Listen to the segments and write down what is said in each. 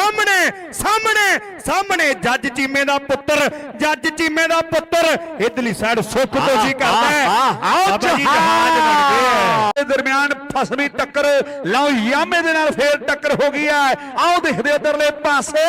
ਸਾਹਮਣੇ ਸਾਹਮਣੇ ਸਾਹਮਣੇ। ਜੱਜ ਚੀਮੇ ਦਾ ਪੁੱਤਰ ਜੱਜ ਚੀਮੇ ਦਾ ਪੁੱਤਰ। ਇਧਰਲੀ ਸਾਈਡ ਸੁੱਖ ਤੋਂ ਜੀ ਕਰਦਾ ਹੈ। ਆਓ ਜਹਾਜ਼ ਬਣ ਗਏ ਹੈ। ਦੇ ਦਰਮਿਆਨ ਫਸਵੀਂ ਟੱਕਰ। ਲਓ ਯਾਮੇ ਦੇ ਨਾਲ ਫੇਰ ਟੱਕਰ ਹੋ ਗਈ ਹੈ। ਆਓ ਦਿਖਦੇ ਉਧਰਲੇ ਪਾਸੇ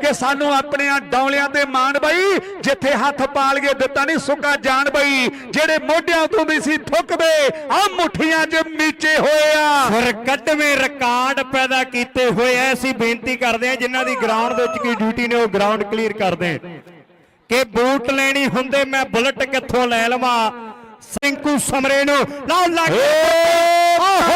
ਕਿ ਸਾਨੂੰ ਆਪਣੀਆਂ ਡੌਲਿਆਂ ਤੇ ਮਾਣ ਬਈ। ਜਿੱਥੇ ਹੱਥ ਪਾਲ ਕੇ ਦਿੱਤਾ ਨਹੀਂ ਸੁੱਕਾ ਜਾਣ ਬਈ। ਜਿਹੜੇ ਮੋਢਿਆਂ ਤੋਂ ਵੀ ਸੀ ਥੁੱਕਦੇ ਆ ਮੁੱਠੀਆਂ 'ਚ ਮੀਚੇ ਹੋਏ ਆ। ਫਿਰ ਕੱਢਵੇਂ ਰਿਕਾਰਡ ਪੈਦਾ ਕੀਤੇ ਹੋਏ ਐ ਅਸੀਂ ਬੇਨਤੀ ਕਰਦੇ ਹਾਂ ਜਿਨ੍ਹਾਂ ਦੀ ਗਰਾਊਂਡ ਦੇ ਵਿੱਚ ਕੀ ਡਿਊਟੀ ਨੇ ਉਹ ਗਰਾਊਂਡ ਕਲੀਅਰ ਕਰ ਦੇਣ। ਕਿ ਬੂਟ ਲੈਣੀ ਹੁੰਦੇ ਮੈਂ ਬੁਲਟ ਕਿੱਥੋਂ ਲੈ ਲਵਾਂ? ਸਿੰਕੂ ਸਮਰੇ ਨੂੰ। ਲਾਓ ਲੱਗ ਤਾੜੀਆਂ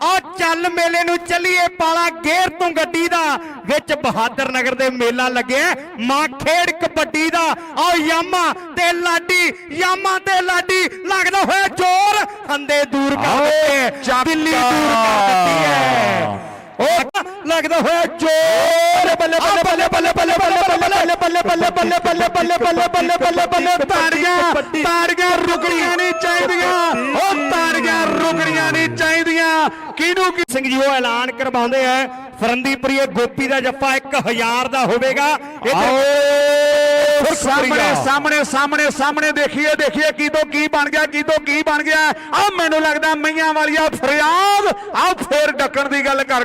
ਆ ਚੱਲ ਮੇਲੇ ਨੂੰ ਚੱਲੀਏ ਪਾਲਾ ਗੇਰ ਤੋਂ ਗੱਡੀ ਦਾ ਵਿੱਚ ਬਹਾਦਰ ਨਗਰ ਦੇ ਮੇਲਾ ਲੱਗਿਆ ਮਾਂ ਖੇਡ ਕਬੱਡੀ ਦਾ ਆ ਯਾਮਾ ਤੇ ਲਾਡੀ ਯਾਮਾ ਤੇ ਲਾਡੀ ਲੱਗਦਾ ਹੋਇਆ ਜ਼ੋਰ ਹੰਦੇ ਦੂਰ ਕਰ ਦਿੱਤੇ ਦਿੱਲੀ ਦੂਰ ਕਰ ਦਿੱਤੀ ਹੈ ਉਹ ਲੱਗਦਾ ਹੋਇਆ ਜ਼ੋਰ ਬੱਲੇ ਬੱਲੇ ਬੱਲੇ ਬੱਲੇ ਬੱਲੇ ਬੱਲੇ ਬੱਲੇ ਬੱਲੇ ਬੱਲੇ ਬੱਲੇ ਬੱਲੇ ਬੱਲੇ ਬੱਲੇ ਬੱਲੇ ਬੱਲੇ ਬੱਲੇ ਤਾੜੀਆਂ ਤਾੜੀਆਂ ਰੁਕਣੀਆਂ ਨਹੀਂ ਚਾਹੀਦੀਆਂ ਉਹ ਕਿਹਨੂੰ ਕੀ ਸਿੰਘ ਜੀ ਉਹ ਐਲਾਨ ਕਰਵਾਉਂਦੇ ਆ। ਫਰੰਦੀਪੁਰੀਏ ਗੋਪੀ ਦਾ ਜੱਫਾ 1000 ਦਾ ਹੋਵੇਗਾ। ਸਾਹਮਣੇ ਸਾਹਮਣੇ ਸਾਹਮਣੇ ਸਾਹਮਣੇ ਦੇਖੀਏ ਦੇਖੀਏ ਕੀ ਤੋਂ ਕੀ ਬਣ ਗਿਆ ਕੀ ਤੋਂ ਕੀ ਬਣ ਗਿਆ। ਆ ਮੈਨੂੰ ਲੱਗਦਾ ਮਈਆਂ ਵਾਲੀਆ ਫਰਿਆਦ ਆ ਫੇਰ ਡੱਕਣ ਦੀ ਗੱਲ ਕਰ